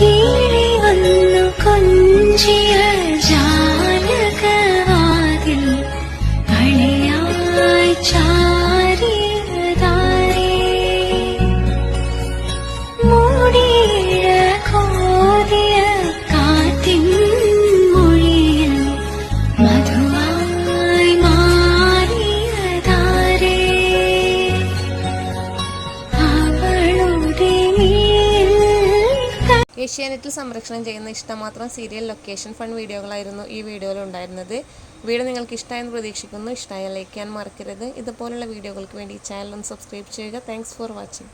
ञ्जी जानकार ഏഷ്യാനെറ്റിൽ സംരക്ഷണം ചെയ്യുന്ന ഇഷ്ടമാത്രം സീരിയൽ ലൊക്കേഷൻ ഫൺ വീഡിയോകളായിരുന്നു ഈ വീഡിയോയിൽ ഉണ്ടായിരുന്നത്. വീഡിയോ നിങ്ങൾക്ക് ഇഷ്ടമായെന്ന് പ്രതീക്ഷിക്കുന്നു. ഇഷ്ടമായ ലൈക്ക് ചെയ്യാൻ മറക്കരുത്. ഇതുപോലുള്ള വീഡിയോകൾക്ക് വേണ്ടി ചാനൽ ഒന്ന് സബ്സ്ക്രൈബ് ചെയ്യുക. Thanks for watching